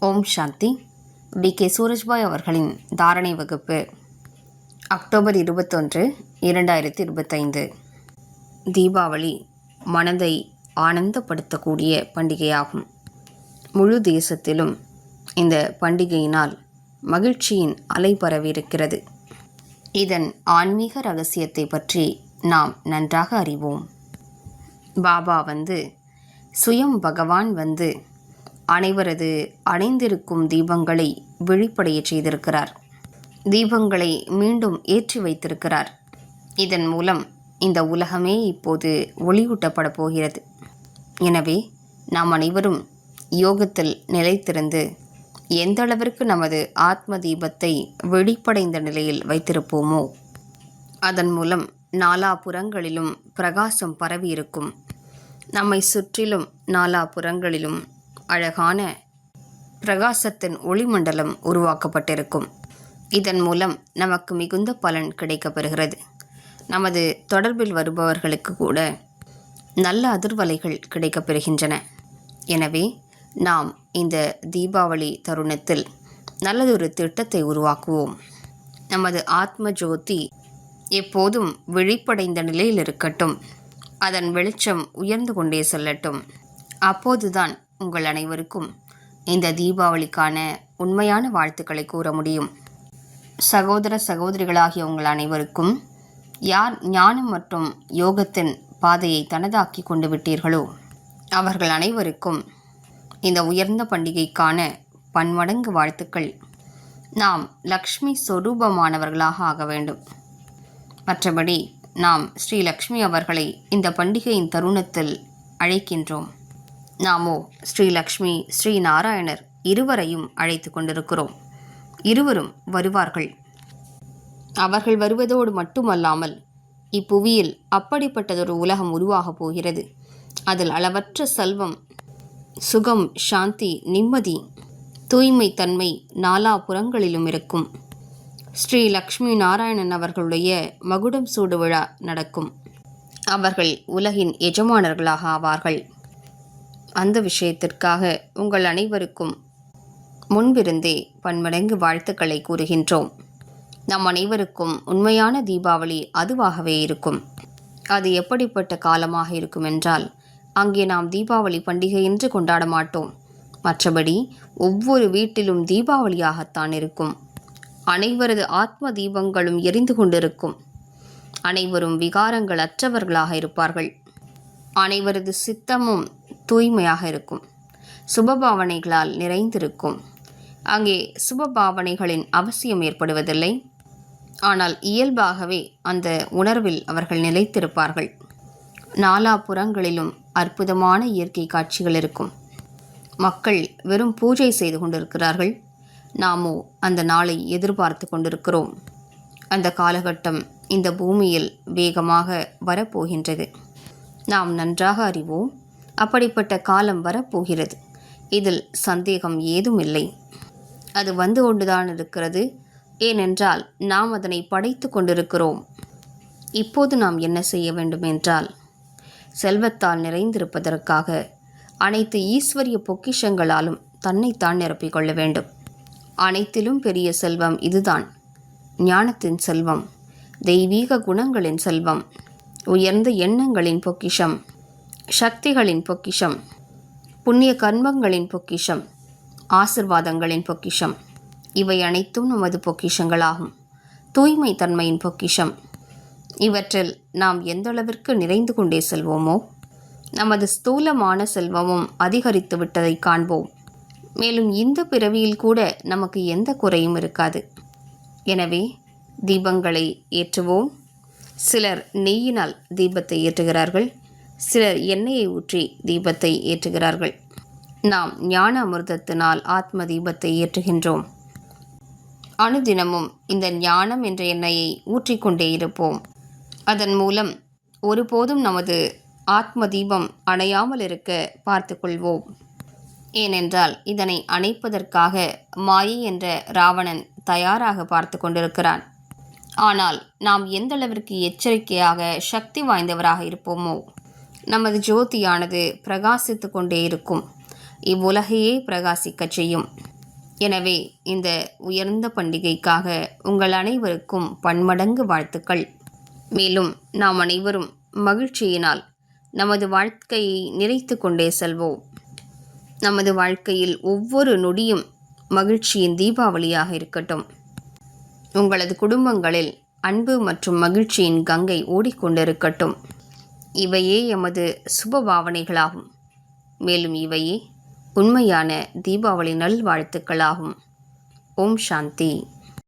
ஓம் சாந்தி. B. K. Surajbhai அவர்களின் தாரணை வகுப்பு அக்டோபர் இருபத்தொன்று இரண்டாயிரத்தி இருபத்தைந்து. தீபாவளி மனதை ஆனந்தப்படுத்தக்கூடிய பண்டிகையாகும். முழு தேசத்திலும் இந்த பண்டிகையினால் மகிழ்ச்சியின் அலை பரவியிருக்கிறது. இதன் ஆன்மீக ரகசியத்தை பற்றி நாம் நன்றாக அறிவோம். பாபா வந்து சுயம் பகவான் வந்து அனைவரது அணைந்திருக்கும் தீபங்களை வெளிப்படைய செய்திருக்கிறார். தீபங்களை மீண்டும் ஏற்றி வைத்திருக்கிறார். இதன் மூலம் இந்த உலகமே இப்போது ஒளியூட்டப்பட போகிறது. எனவே நாம் அனைவரும் யோகத்தில் நிலைத்திருந்து எந்த அளவிற்கு நமது ஆத்ம தீபத்தை வெளிப்படைந்த நிலையில் வைத்திருப்போமோ அதன் மூலம் நாலாபுறங்களிலும் பிரகாசம் பரவியிருக்கும். நம்மை சுற்றிலும் நாலாபுறங்களிலும் அழகான பிரகாசத்தின் ஒளிமண்டலம் உருவாக்கப்பட்டிருக்கும். இதன் மூலம் நமக்கு மிகுந்த பலன் கிடைக்கப்பெறுகிறது நமது தொடர்பில் வருபவர்களுக்கு கூட நல்ல அதிர்வலைகள் கிடைக்கப்பெறுகின்றன. எனவே நாம் இந்த தீபாவளி தருணத்தில் நல்லதொரு திட்டத்தை உருவாக்குவோம். நமது ஆத்ம ஜோதி எப்போதும் விழிப்படைந்த நிலையில் இருக்கட்டும். அதன் வெளிச்சம் உயர்ந்து கொண்டே செல்லட்டும். அப்போதுதான் உங்கள் அனைவருக்கும் இந்த தீபாவளிக்கான உண்மையான வாழ்த்துக்களை கூற முடியும். சகோதர சகோதரிகளாகிய உங்கள் அனைவருக்கும் யார் ஞானம் மற்றும் யோகத்தின் பாதையை தனதாக்கி கொண்டு விட்டீர்களோ அவர்கள் அனைவருக்கும் இந்த உயர்ந்த பண்டிகைக்கான பன்மடங்கு வாழ்த்துக்கள். நாம் லக்ஷ்மி சொரூபமானவர்களாக ஆக வேண்டும். மற்றபடி நாம் ஸ்ரீ லக்ஷ்மி அவர்களை இந்த பண்டிகையின் தருணத்தில் அழைக்கின்றோம். நாமோ ஸ்ரீ லக்ஷ்மி ஸ்ரீ நாராயணர் இருவரையும் அழைத்து கொண்டிருக்கிறோம். இருவரும் வருவார்கள். அவர்கள் வருவதோடு மட்டுமல்லாமல் இப்புவியில் அப்படிப்பட்டதொரு உலகம் உருவாகப் போகிறது. அதில் அளவற்ற செல்வம் சுகம் சாந்தி நிம்மதி தூய்மை தன்மை நாலா புறங்களிலும் இருக்கும். ஸ்ரீ லக்ஷ்மி நாராயணன் அவர்களுடைய மகுடம் சூடு விழா நடக்கும். அவர்கள் உலகின் எஜமானர்களாக ஆவார்கள். அந்த விஷயத்திற்காக உங்கள் அனைவருக்கும் முன்பிருந்தே பன்மடங்கு வாழ்த்துக்களை கூறுகின்றோம். நம் அனைவருக்கும் உண்மையான தீபாவளி அதுவாகவே இருக்கும். அது எப்படிப்பட்ட காலமாக இருக்கும் என்றால் அங்கே நாம் தீபாவளி பண்டிகை என்று கொண்டாட மாட்டோம். மற்றபடி ஒவ்வொரு வீட்டிலும் தீபாவளியாகத்தான் இருக்கும். அனைவரது ஆத்ம தீபங்களும் எரிந்து கொண்டிருக்கும். அனைவரும் விகாரங்கள் அற்றவர்களாக இருப்பார்கள். அனைவரது சித்தமும் தூய்மையாக இருக்கும். சுபபாவனைகளால் நிறைந்திருக்கும். அங்கே சுபபாவனைகளின் அவசியம் ஏற்படுவதில்லை. ஆனால் இயல்பாகவே அந்த உணர்வில் அவர்கள் நிலைத்திருப்பார்கள். நாலாபுறங்களிலும் அற்புதமான இயற்கை காட்சிகள் இருக்கும். மக்கள் வெறும் பூஜை செய்து கொண்டிருக்கிறார்கள். நாமோ அந்த நாளை எதிர்பார்த்து கொண்டிருக்கிறோம். அந்த காலகட்டம் இந்த பூமியில் வேகமாக வரப்போகின்றது. நாம் நன்றாக அறிவோம். அப்படிப்பட்ட காலம் வரப்போகிறது. இதில் சந்தேகம் ஏதும் இல்லை அது வந்து கொண்டுதான் இருக்கிறது. ஏனென்றால் நாம் அதனை படைத்து கொண்டிருக்கிறோம். இப்போது நாம் என்ன செய்ய வேண்டும் என்றால் செல்வத்தால் நிறைந்திருப்பதற்காக அனைத்து ஈஸ்வரிய பொக்கிஷங்களாலும் தன்னைத்தான் நிரப்பிக்கொள்ள வேண்டும். அனைத்திலும் பெரிய செல்வம் இதுதான். ஞானத்தின் செல்வம் தெய்வீக குணங்களின் செல்வம் உயர்ந்த எண்ணங்களின் பொக்கிஷம் சக்திகளின் பொக்கிஷம் புண்ணிய கர்மங்களின் பொக்கிஷம் ஆசிர்வாதங்களின் பொக்கிஷம். இவை அனைத்தும் நமது பொக்கிஷங்களாகும். தூய்மை தன்மையின் பொக்கிஷம். இவற்றில் நாம் எந்த அளவிற்கு நிறைந்து கொண்டே செல்வோமோ நமது ஸ்தூலமான செல்வமும் அதிகரித்து விட்டதை காண்போம். மேலும் இந்த பிறவியில் கூட நமக்கு எந்த குறையும் இருக்காது. எனவே தீபங்களை ஏற்றுவோம். சிலர் நெய்யினால் தீபத்தை ஏற்றுகிறார்கள். சிலர் எண்ணெயை ஊற்றி தீபத்தை ஏற்றுகிறார்கள். நாம் ஞான அமிர்தத்தினால் ஆத்ம தீபத்தை ஏற்றுகின்றோம். அனுதினமும் இந்த ஞானம் என்ற எண்ணெயை ஊற்றிக்கொண்டே இருப்போம். அதன் மூலம் ஒருபோதும் நமது ஆத்ம தீபம் அணையாமல் இருக்க பார்த்து கொள்வோம். ஏனென்றால் இதனை அணைப்பதற்காக மாயை என்ற ராவணன் தயாராக பார்த்து கொண்டிருக்கிறான். ஆனால் நாம் எந்தளவிற்கு எச்சரிக்கையாக சக்தி வாய்ந்தவராக இருப்போமோ நமது ஜோதியானது பிரகாசித்து கொண்டே இருக்கும். இவ்வுலகையே பிரகாசிக்கச் செய்யும். எனவே இந்த உயர்ந்த பண்டிகைக்காக உங்கள் அனைவருக்கும் பன்மடங்கு வாழ்த்துக்கள். மேலும் நாம் அனைவரும் மகிழ்ச்சியினால் நமது வாழ்க்கையை நிறைத்து கொண்டே செல்வோம். நமது வாழ்க்கையில் ஒவ்வொரு நொடியும் மகிழ்ச்சியின் தீபாவளியாக இருக்கட்டும். உங்களது குடும்பங்களில் அன்பு மற்றும் மகிழ்ச்சியின் கங்கை ஓடிக்கொண்டிருக்கட்டும். இவையே எமது சுப பாவனைகளாகும். மேலும் இவையே உண்மையான தீபாவளி நல்வாழ்த்துக்களாகும். ஓம் சாந்தி.